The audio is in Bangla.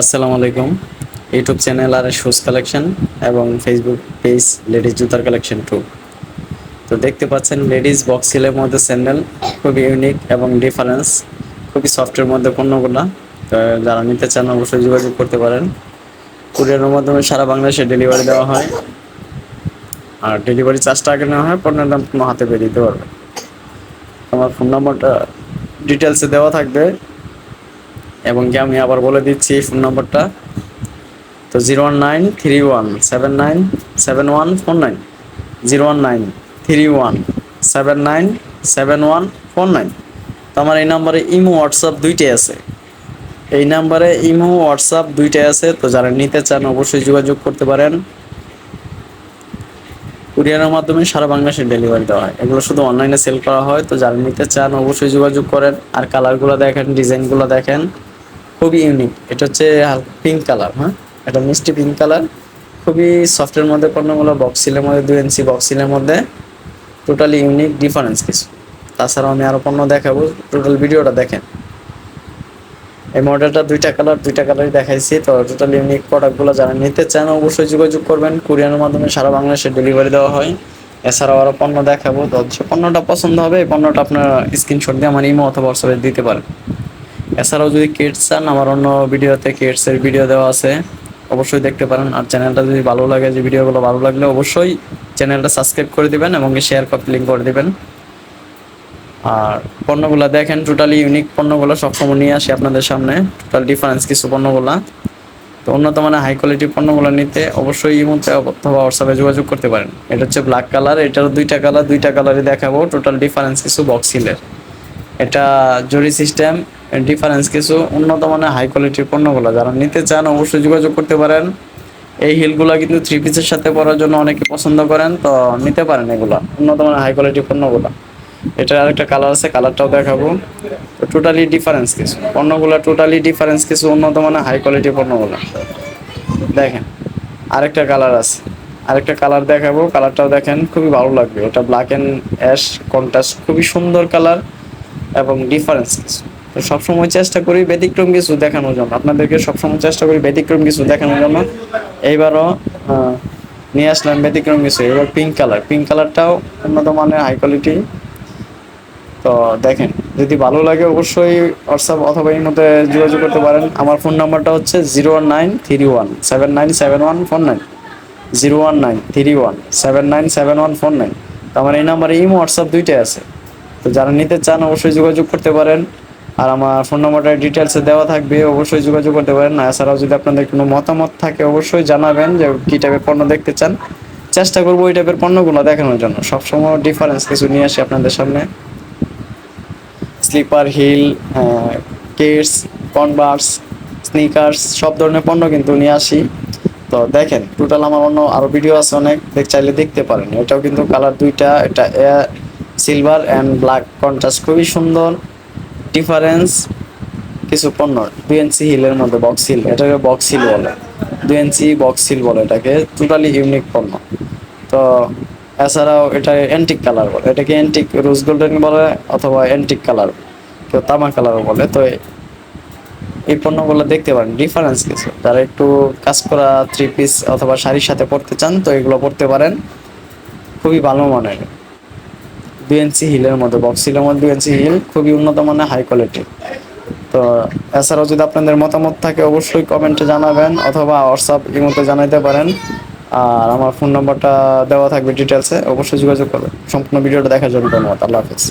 আসসালামু আলাইকুম। ইউটিউব চ্যানেল আর শুজ কালেকশন এবং ফেসবুক পেজ লেডিস জুতার কালেকশন টু। তো দেখতে পাচ্ছেন লেডিস বক্স সিলের মধ্যে স্যান্ডেল খুবই ইউনিক এবং ডিফারেন্স খুবই সফটের মধ্যে পণ্যগুলো। তো যারা নিতে চান অবশ্যই যোগাযোগ করতে পারেন। কুরিয়ারের মাধ্যমে সারা বাংলাদেশে ডেলিভারি দেওয়া হয়। আর ডেলিভারি চার্জটা আগে নেওয়া হয়, পণ্যের দাম কোনো হাতে পেয়ে দিতে পারবে। আমার ফোন নম্বরটা ডিটেলসে দেওয়া থাকবে। এবং কি আমি আবার বলে দিচ্ছি ফোন নম্বরটা তো zero one nine three one seven nine seven one four nine zero one nine three one seven nine seven one four nine তো আমার এই নাম্বারে ইমো হোয়াটসঅ্যাপ দুইটাই আছে। এই নাম্বারে ইমো হোয়াটসঅ্যাপ দুইটাই আছে। তো যারা নিতে চান অবশ্যই যোগাযোগ করতে পারেন। কুরিয়ারের মাধ্যমে সারা বাংলাদেশে ডেলিভারি দেওয়া হয়। এগুলো শুধু অনলাইনে সেল করা হয়। তো যারা নিতে চান অবশ্যই যোগাযোগ করেন। আর কালারগুলো দেখেন ডিজাইনগুলো দেখেন। খুবই ইউনিক এটা হচ্ছে পিঙ্ক কালার হ্যাঁ? এটা মিষ্টি পিঙ্ক কালার খুবই সফটের মধ্যে পণ্যগুলো বক্সিলের মধ্যে, দুই ইঞ্চি বক্সিলের মধ্যে। টোটালি ইউনিক ডিফারেন্স কিছু। তাছাড়াও আমি আরও পণ্য দেখাবো টোটাল ভিডিওটা দেখেন। এই মডেলটা দুইটা কালার দুইটা কালারই দেখাইছি। তো টোটাল ইউনিক প্রোডাক্টগুলো যারা নিতে চান, অবশ্যই যোগাযোগ করবেন। কুরিয়ারের মাধ্যমে সারা বাংলাদেশে ডেলিভারি দেওয়া হয়। এছাড়াও আরও পণ্য দেখাবো। তো যে পণ্যটা পছন্দ হবে, এই পণ্যটা আপনার স্ক্রিনশট দিয়ে আমার ইমো অথবা হোয়াটসঅ্যাপে দিতে পারেন। এছাড়াও যদি কিডস চান, আমার অন্য ভিডিওতে কিডসের ভিডিও দেওয়া আছে, অবশ্যই দেখতে পারেন। আর চ্যানেলটা যদি ভালো লাগে, যে ভিডিওগুলো ভালো লাগলে অবশ্যই চ্যানেলটা সাবস্ক্রাইব করে দিবেন এবং শেয়ার কপি লিঙ্ক করে দিবেন। আর পণ্যগুলো দেখেন টোটালি ইউনিক পণ্যগুলো সবসময় নিয়ে আসি আপনাদের সামনে। টোটাল ডিফারেন্স কিছু পণ্যগুলো। তো উন্নত মানের হাই কোয়ালিটি পণ্যগুলো নিতে অবশ্যই মুহূর্তে অথবা হোয়াটসঅ্যাপে যোগাযোগ করতে পারেন। এটা হচ্ছে ব্ল্যাক কালার এটারও দুইটা কালার দুইটা কালারই দেখাবো। টোটাল ডিফারেন্স কিছু বক্সিলের এটা জরি সিস্টেম ডিফারেন্স কিছু উন্নত মানের হাই কোয়ালিটির পণ্যগুলো। যারা নিতে চান, অবশ্যই যোগাযোগ করতে পারেন। এই হিলগুলো কিন্তু থ্রি পিসের সাথে পরার জন্য অনেকে পছন্দ করেন, তো নিতে পারেন এগুলো, উন্নত মানের হাই কোয়ালিটির পণ্যগুলো। এটার আরেকটা কালার আছে কালারটাও দেখাবো। তো টোটালি ডিফারেন্স কিছু, পণ্যগুলো টোটালি ডিফারেন্স কিছু উন্নত মানের হাই কোয়ালিটির পণ্যগুলো। দেখেন, আরেকটা কালার আছে। আরেকটা কালার দেখাবো কালারটাও দেখেন, খুবই ভালো লাগবে। এটা ব্ল্যাক অ্যান্ড অ্যাশ কন্ট্রাস্ট খুবই সুন্দর কালার এবং ডিফারেন্স কিছু। তো সবসময় চেষ্টা করি ব্যতিক্রম কিছু দেখানোর জন্য। আপনাদেরকে সবসময় চেষ্টা করি ব্যতিক্রম কিছু দেখানোর জন্য। এইবারও নিয়ে আসলাম ব্যতিক্রম কিছু। এবার পিঙ্ক কালার পিঙ্ক কালারটাও উন্নত মানের হাই কোয়ালিটি তো দেখেন, যদি ভালো লাগে অবশ্যই হোয়াটসঅ্যাপ অথবা এই মধ্যে যোগাযোগ করতে পারেন। আমার ফোন নাম্বারটা হচ্ছে zero one nine three one seven nine seven one four nine zero one nine three one seven nine seven one four nine তো আমার এই নাম্বারে ইমো হোয়াটসঅ্যাপ দুইটাই আছে। তো যারা নিতে চান অবশ্যই যোগাযোগ করতে পারেন। আর আমার ফোন নাম্বারটা ডিটেলসে দেওয়া থাকবে, অবশ্যই যোগাযোগ করতে পারেন। এছাড়াও যদি আপনাদের কোনো মতামত থাকে, অবশ্যই জানাবেন যে কী টাইপের পণ্য দেখতে চান। চেষ্টা করব ওই টাইপের পণ্যগুলো দেখানোর জন্য। সবসময় ডিফারেন্স কিছু নিয়ে আসি আপনাদের সামনে। Slipper heel Keds Converse sneakers সব ধরনের পণ্য কিন্তু নিয়ে আসি। তো দেখেন টোটাল আমার অন্য আরও ভিডিও আছে অনেক। দেখ চাইলে দেখতে পারেন। এটাও কিন্তু কালার দুইটা, এটা সিলভার অ্যান্ড ব্ল্যাক কন্ট্রাস্ট খুবই সুন্দর। ডিফারেন্স কিছু পণ্য, দুই ইঞ্চি হিলের মধ্যে বক্স হিল এটাকে বক্স হিল বলে। দুই ইঞ্চি বক্স হিল বলে এটাকে টোটালি ইউনিক পণ্য। তো এছাড়াও এটা অ্যান্টিক কালার বলে, এটাকে অ্যান্টিক রোজ গোল্ডেন বলে অথবা অ্যান্টিক কালার কেউ তামা কালারও বলে। তো এই পণ্যগুলো দেখতে পারেন ডিফারেন্স কিছু। যারা একটু কাজ করা থ্রি পিস অথবা শাড়ির সাথে পরতে চান, তো এগুলো পরতে পারেন। খুবই ভালো মানের। দুই ইঞ্চি হিলের মধ্যে বক্স হিলের মধ্যে দুই ইঞ্চি হিল খুবই উন্নত মানের হাই কোয়ালিটি তো এছাড়াও যদি আপনাদের মতামত থাকে, অবশ্যই কমেন্টে জানাবেন অথবা হোয়াটসঅ্যাপ ইমোতে জানাইতে পারেন। আর আমার ফোন নাম্বারটা দেওয়া থাকবে ডিটেলসে অবশ্যই যোগাযোগ করবেন। সম্পূর্ণ ভিডিওটা দেখার জন্য ধন্যবাদ। আল্লাহ হাফিজ।